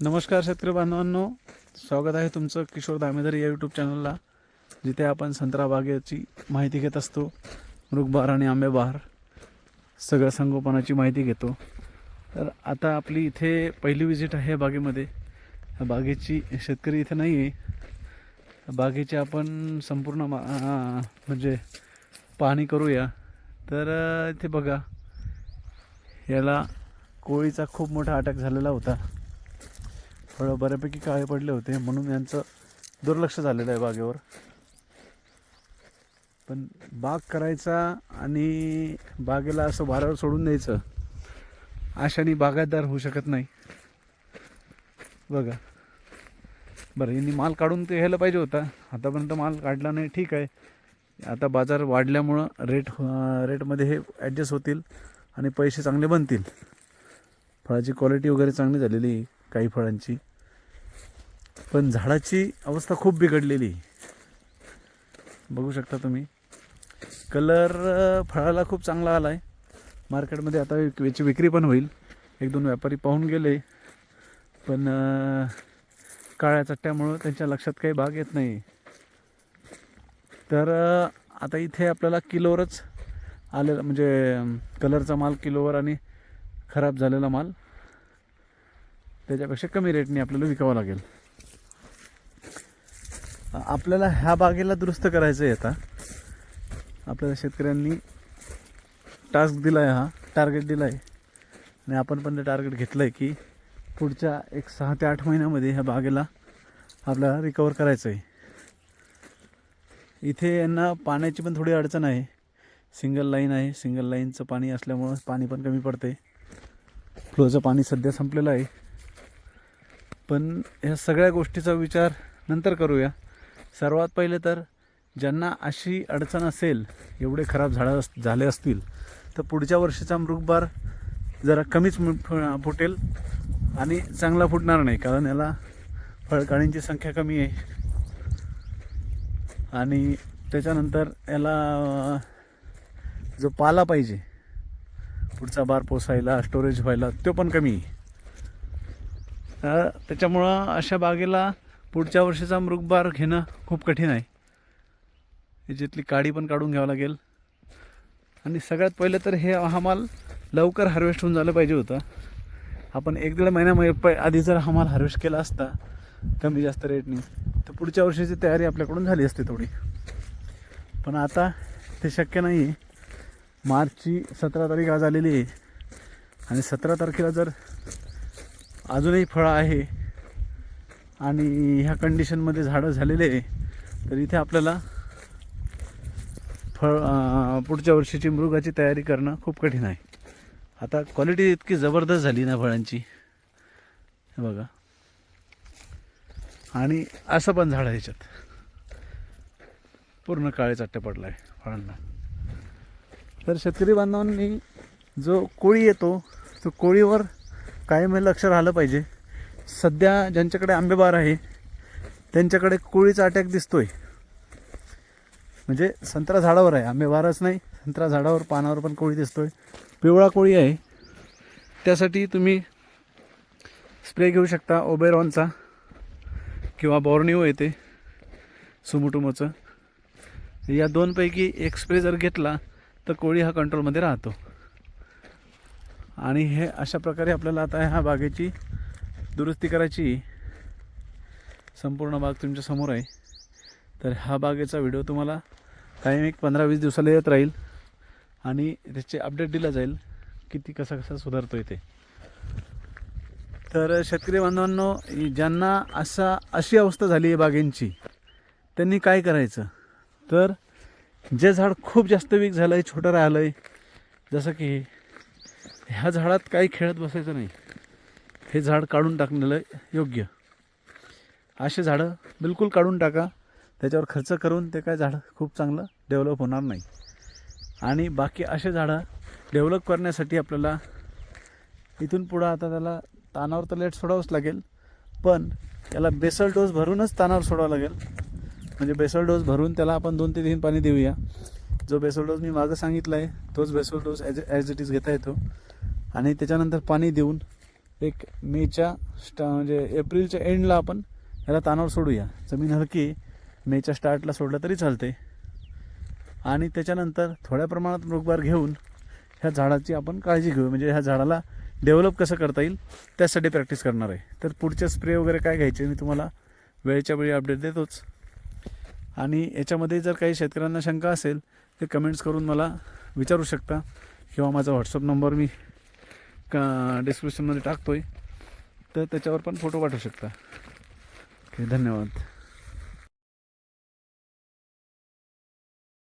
नमस्कार शेतकरी बांधवांनो स्वागत आहे तुमचं किशोर दामेदर या यूट्यूब चॅनलला जिथे आपण संत्रा बागेची माहिती घेत असतो मृगबहार आणि आंबेबहार सगळ्या संगोपनाची माहिती घेतो. तर आता आपली इथे पहिली विजिट आहे बागेमध्ये. बागेची शेतकरी इथे नाही आहे बागेची आपण संपूर्ण मा म्हणजे पाहणी करूया. तर इथे बघा याला कोळीचा खूप मोठा अटॅक झालेला होता. फळं बऱ्यापैकी काळे पडले होते म्हणून यांचं दुर्लक्ष झालेलं आहे बागेवर. पण बाग करायचा आणि बागेला असं वाऱ्यावर सोडून द्यायचं अशाने बागायतदार होऊ शकत नाही. बघा. बरं यांनी माल काढून ते घ्यायला पाहिजे होता. आतापर्यंत माल काढला नाही ठीक आहे. आता बाजार वाढल्यामुळं रेट रेटमध्ये हे ॲडजस्ट होतील आणि पैसे चांगले बनतील. फळाची क्वालिटी वगैरे चांगली झालेली आहे काही फळांची. पण झाडाची अवस्था खूप बिघडलेली. आहे. बघू शकता तुम्ही. कलर फळाला खूप चांगला आला आहे मार्केटमध्ये आता याची विक्री पण होईल. एक दोन व्यापारी पाहून गेले. पण काळ्या चट्ट्यामुळं त्यांच्या लक्षात काही भाग येत नाही. तर आता इथे आपल्याला किलोवरच आलेला म्हणजे कलरचा माल किलोवर आणि खराब झालेला माल. त्याच्यापेक्षा कमी रेटने आपल्याला विकावं लागेल. आपल्याला ह्या बागेला दुरुस्त करायचं आहे आता. आपल्याला शेतकऱ्यांनी टास्क दिला आहे हा टार्गेट दिला आहे आणि आपण पण ते टार्गेट घेतलं आहे की पुढच्या एक सहा ते आठ महिन्यामध्ये ह्या बागेला आपल्याला रिकवर करायचं आहे इथे यांना पाण्याची पण थोडी अडचण आहे. सिंगल लाईन आहे. सिंगल लाईनचं पाणी असल्यामुळं पाणी पण कमी पडते फ्लोचं पाणी सध्या संपलेलं आहे. पण ह्या सगळ्या गोष्टीचा विचार नंतर करूया. सर्वात पहिले तर ज्यांना अशी अडचण असेल एवढे खराब झाडं अस झाले असतील तर पुढच्या वर्षीचा मृगबार जरा कमीच फुटेल आणि चांगला फुटणार नाही कारण याला फळकाळींची संख्या कमी आहे. आणि त्याच्यानंतर याला जो पाला पाहिजे पुढचा बार पोसायला स्टोरेज व्हायला तो पण कमी आहे. त्याच्यामुळं अशा बागेला पुढच्या वर्षीचा मृगबार घेणं खूप कठीण आहे. याच्यातली काडी पण काढून घ्यावं लागेल. आणि सगळ्यात पहिलं तर हे हा माल लवकर हार्वेस्ट होऊन झालं पाहिजे होतं. आपण एक दीड महिन्या प आधी जर हा माल हार्वेस्ट केला असता कमी जास्त रेटनी तर पुढच्या वर्षीची तयारी आपल्याकडून झाली असती थोडी. पण आता ते शक्य नाही आहे मार्चची सतरा तारीख आज आलेली आहे. आणि सतरा तारखेला जर अजूनही फळं आहे आणि ह्या कंडिशनमध्ये झाडं झालेले आहे. तर इथे आपल्याला फळ पुढच्या वर्षीची मृगाची तयारी करणं खूप कठीण आहे. आता क्वालिटी इतकी जबरदस्त झाली ना फळांची. बघा. आणि असं पण झाड आहे ह्याच्यात पूर्ण काळे चट्टे पडला आहे फळांना. तर शेतकरी बांधवांनी जो कोळी येतो तो कोळीवर कायम हे लक्ष राहिलं पाहिजे. सध्या ज्यांच्याकडे आंबेबार आहे त्यांच्याकडे कोळीचा अटॅक दिसतोय. म्हणजे संत्रा झाडावर आहे आंबेबारच नाही संत्रा झाडावर पानावर पण कोळी दिसतोय. पिवळा कोळी आहे. त्यासाठी तुम्ही स्प्रे घेऊ शकता ओबेरॉनचा किंवा बॉर्निओ येते सुमुटुमोचं. या दोनपैकी एक स्प्रे जर घेतला तर कोळी हा कंट्रोलमध्ये राहतो. आणि हे अशा प्रकारे आपल्याला आता ह्या बागेची दुरुस्ती करायची संपूर्ण बाग तुमच्यासमोर आहे. तर ह्या बागेचा व्हिडिओ तुम्हाला कायम एक पंधरा वीस दिवसाला येत राहील आणि त्याचे अपडेट दिला जाईल किती कसा कसा सुधारतो ते. तर शेतकरी बांधवांनो ज्यांना असा अशी अवस्था झाली आहे बागेंची त्यांनी काय करायचं? तर जे झाड खूप जास्त वीक झालं आहे छोटं राहिलं आहे जसं की ह्या झाडात काही खेळत बसायचं नाही. हे झाड काढून टाकलेलं योग्य. असे झाडं बिलकुल काढून टाका. त्याच्यावर खर्च करून ते काय झाडं खूप चांगलं डेव्हलप होणार नाही. आणि बाकी असे झाडं डेव्हलप करण्यासाठी आपल्याला इथून पुढं आता त्याला तानावर तर लेट सोडावंच लागेल. पण त्याला बेसल डोस भरूनच तानावर सोडावं लागेल. म्हणजे बेसल डोस भरून त्याला आपण दोन ते तीन पाणी देऊया. जो बेसल डोस मी मागं सांगितला आहे तोच basal dose as as it is घेता येतो. आणि त्याच्यानंतर पाणी देऊन एक मेच्या स्टा म्हणजे एप्रिलच्या एंडला आपण ह्याला तानावर सोडूया. जमीन हलकी मेच्या स्टार्टला सोडलं तरी चालते. आणि त्याच्यानंतर थोड्या प्रमाणात मृगबार घेऊन ह्या झाडाची आपण काळजी घेऊ. म्हणजे ह्या झाडाला डेव्हलप कसं करता येईल त्यासाठी प्रॅक्टिस करणार आहे. तर पुढचे स्प्रे वगैरे काय घ्यायचे मी तुम्हाला वेळेच्या वेळी अपडेट देतोच. आणि याच्यामध्ये जर काही शेतकऱ्यांना शंका असेल ते कमेंट्स करून मला विचारू शकता. किंवा माझा व्हॉट्सअप नंबर मी का डिस्क्रिप्शनमध्ये टाकतो आहे तर त्याच्यावर पण फोटो पाठवू शकता. ओके धन्यवाद.